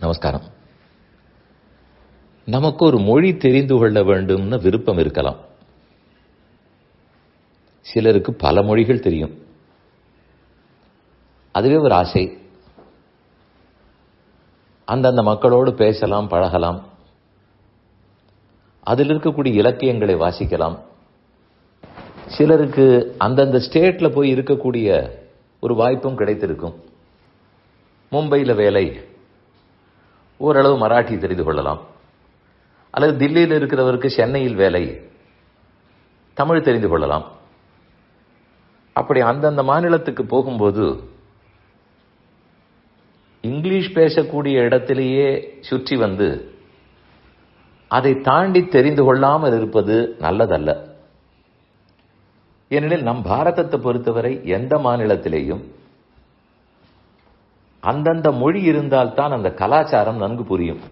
நமஸ்காரம். நமக்கு ஒரு மொழி தெரிந்து கொள்ள வேண்டும்னு விருப்பம் இருக்கலாம். சிலருக்கு பல மொழிகள் தெரியும். அதுவே ஒரு ஆசை. அந்தந்த மக்களோடு பேசலாம் பழகலாம். அதில் இருக்கக்கூடிய இலக்கியங்களை வாசிக்கலாம். சிலருக்கு அந்தந்த ஸ்டேட்ல போய் இருக்கக்கூடிய ஒரு வாய்ப்பும் கிடைத்திருக்கும். மும்பையில் வேலை ஓரளவு மராட்டி தெரிந்து கொள்ளலாம். அல்லது தில்லியில் இருக்கிறவருக்கு சென்னையில் வேலை தமிழ் தெரிந்து கொள்ளலாம். அப்படி அந்தந்த மாநிலத்துக்கு போகும்போது இங்கிலீஷ் பேசக்கூடிய இடத்திலேயே சுற்றி வந்து அதை தாண்டி தெரிந்து கொள்ளாமல் இருப்பது நல்லதல்ல. ஏனெனில் நம் பாரதத்தை பொறுத்தவரை எந்த மாநிலத்திலேயும் அந்தந்த மொழி இருந்தால்தான் அந்த கலாச்சாரம் நன்கு புரியும்.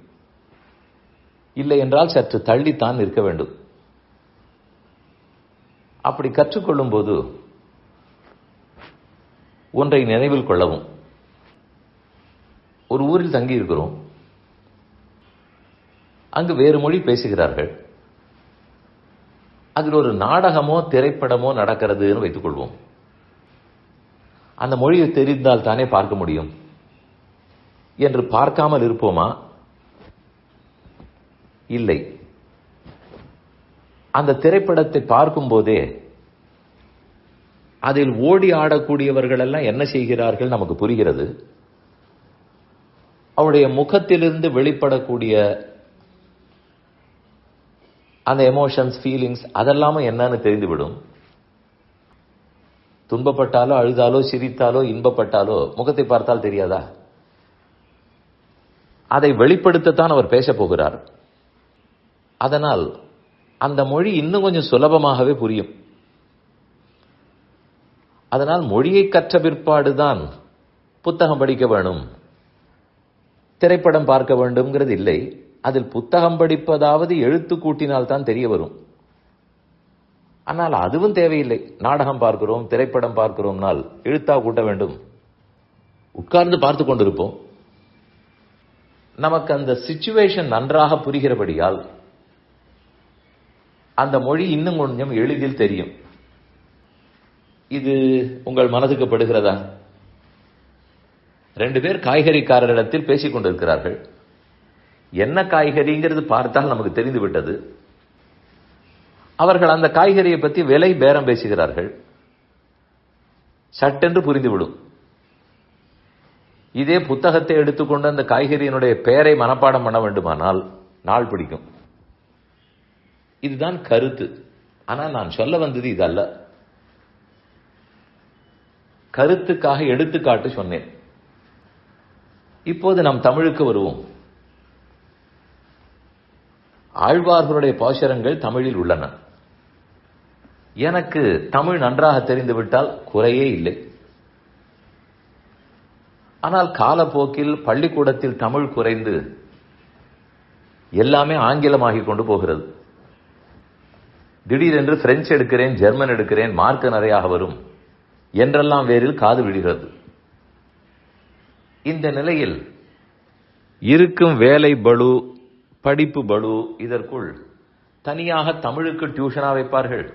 இல்லை என்றால் சற்று தள்ளித்தான் இருக்க வேண்டும். அப்படி கற்றுக்கொள்ளும் போது ஒன்றை நினைவில் கொள்ளவும். ஒரு ஊரில் தங்கி இருக்கிறோம் அங்கு வேறு மொழி பேசுகிறார்கள். அதில் ஒரு நாடகமோ திரைப்படமோ நடக்கிறதுன்னு வைத்துக் கொள்வோம் அந்த மொழியை தெரிந்தால் தானே பார்க்க முடியும். என்று பார்க்காமல் இருப்போமா? இல்லை. அந்த திரைப்படத்தை பார்க்கும்போதே அதில் ஓடி ஆடக்கூடியவர்கள் எல்லாம் என்ன செய்கிறார்கள் நமக்கு புரிகிறது. அவருடைய முகத்திலிருந்து வெளிப்படக்கூடிய அந்த எமோஷன்ஸ் ஃபீலிங்ஸ் அதெல்லாமும் என்னன்னு தெரிந்துவிடும். துன்பப்பட்டாலோ அழுதாலோ சிரித்தாலோ இன்பப்பட்டாலோ முகத்தை பார்த்தால் தெரியாதா? அதை வெளிப்படுத்தத்தான் அவர் பேச போகிறார். அதனால் அந்த மொழி இன்னும் கொஞ்சம் சுலபமாகவே புரியும். அதனால் மொழியை கற்ற பிற்பாடுதான் புத்தகம் படிக்க வேணும். திரைப்படம் பார்க்க வேண்டும்ங்கிறது இல்லை. அதில் புத்தகம் படிப்பதாவது எழுத்து கூட்டினால் தான் தெரிய வரும். ஆனால் அதுவும் தேவையில்லை. நாடகம் பார்க்கிறோம் திரைப்படம் பார்க்கிறோம்னால் எழுத்தா கூட்ட வேண்டும். உட்கார்ந்து பார்த்து கொண்டிருப்போம். நமக்கு அந்த சிச்சுவேஷன் நன்றாக புரிகிறபடியால் அந்த மொழி இன்னும் கொஞ்சம் எளிதில் தெரியும். இது உங்கள் மனதுக்கு படுகிறதா? ரெண்டு பேர் காய்கறிக்காரரிடத்தில் பேசிக் கொண்டிருக்கிறார்கள். என்ன காய்கறிங்கிறது பார்த்தால் நமக்கு தெரிந்து விட்டது. அவர்கள் அந்த காய்கறியை பற்றி விலை பேரம் பேசுகிறார்கள். சட்டென்று புரிந்துவிடும் இதே புத்தகத்தை எடுத்துக்கொண்டு அந்த காய்கறியினுடைய பெயரை மனப்பாடம் பண்ண வேண்டுமானால் நாள் பிடிக்கும். இதுதான் கருத்து. ஆனால் நான் சொல்ல வந்தது இதல்ல. கருத்துக்காக எடுத்துக்காட்டு சொன்னேன். இப்போது நம் தமிழுக்கு வருவோம். ஆழ்வார்களுடைய பாசுரங்கள் தமிழில் உள்ளன. எனக்கு தமிழ் நன்றாக தெரிந்துவிட்டால் குறையே இல்லை. ஆனால் காலப்போக்கில் பள்ளிக்கூடத்தில் தமிழ் குறைந்து எல்லாமே ஆங்கிலமாகி கொண்டு போகிறது. திடீரென்று பிரெஞ்சு எடுக்கிறேன் ஜெர்மன் எடுக்கிறேன் மார்க் நிறையாக வரும் என்றெல்லாம் வேறில் காது விடுகிறது. இந்த நிலையில் இருக்கும் வேலை பளு படிப்பு பளு இதற்குள் தனியாக தமிழுக்கு டியூஷனா வைப்பார்கள்.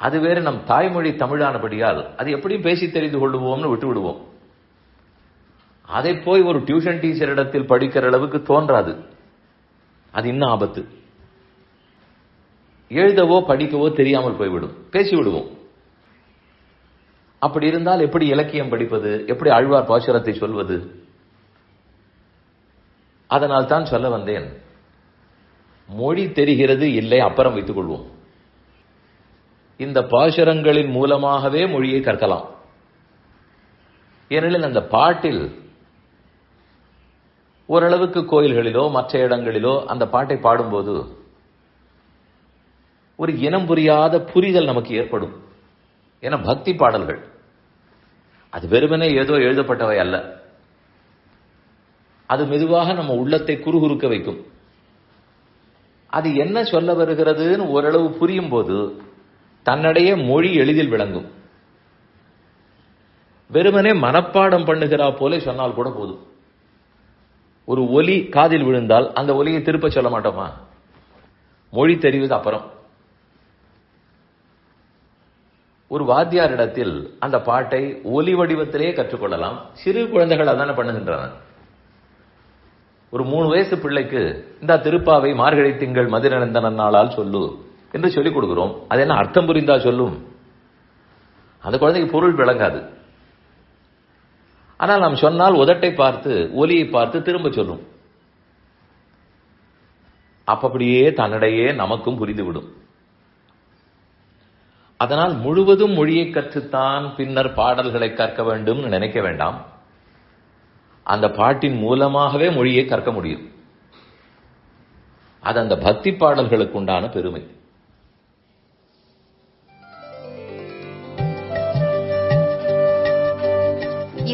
அது வேறு நம் தாய்மொழி தமிழானபடியால் அது எப்படியும் பேசி தெரிந்து கொள்ளுவோம்னு விட்டு விடுவோம் அதை போய் ஒரு டியூஷன் டீச்சர் இடத்தில் படிக்கிற அளவுக்கு தோன்றாது. அது இன்னும் ஆபத்து. எழுதவோ படிக்கவோ தெரியாமல் போய்விடும். பேசி விடுவோம் அப்படி இருந்தால் எப்படி இலக்கியம் படிப்பது? எப்படி ஆழ்வார் பாசுரத்தை சொல்வது? அதனால் தான் சொல்ல வந்தேன். மொழி தெரிகிறது இல்லை அப்புறம் வைத்துக் கொள்வோம். இந்த பாசுரங்களின் மூலமாகவே மொழியை கற்கலாம். ஏனெனில் அந்த பாட்டில் ஓரளவுக்கு கோயில்களிலோ மற்ற இடங்களிலோ அந்த பாட்டை பாடும்போது ஒரு இனம் புரியாத புரிதல் நமக்கு ஏற்படும். என பக்தி பாடல்கள். அது வெறுமனே ஏதோ எழுதப்பட்டவை அல்ல. அது மெதுவாக நம்ம உள்ளத்தை குறுகுறுக்க வைக்கும். அது என்ன சொல்ல வருகிறதுன்னு ஓரளவு புரியும் போது தன்னுடைய மொழி எளிதில் விளங்கும். வெறுமனே மனப்பாடம் பண்ணுகிறா போல சொன்னால் கூட போதும். ஒரு ஒலி காதில் விழுந்தால் அந்த ஒலியை திருப்ப சொல்ல மாட்டோமா? மொழி தெரிவது அப்புறம். ஒரு வாத்தியாரிடத்தில் அந்த பாட்டை ஒலி வடிவத்திலேயே கற்றுக்கொள்ளலாம். சிறு குழந்தைகள் அதான பண்ணுகின்றன. ஒரு மூணு வயசு பிள்ளைக்கு இந்த திருப்பாவை மார்கழி திங்கள் மதிநடந்தன நாளால் சொல்லு என்று சொல்லிக் கொடுக்கிறோம். அது என்ன அர்த்தம் புரிந்தா சொல்லும்? அந்த குழந்தைக்கு பொருள் விளங்காது. ஆனால் நாம் சொன்னால் உதட்டை பார்த்து ஒலியை பார்த்து திரும்ப சொல்லும். அப்ப அப்படியே தன்னிடையே நமக்கும் புரிந்துவிடும். அதனால் முழுவதும் மொழியை கற்றுத்தான் பின்னர் பாடல்களை கற்க வேண்டும் நினைக்க வேண்டாம். அந்த பாட்டின் மூலமாகவே மொழியை கற்க முடியும். அது அந்த பக்தி பாடல்களுக்கு உண்டான பெருமை.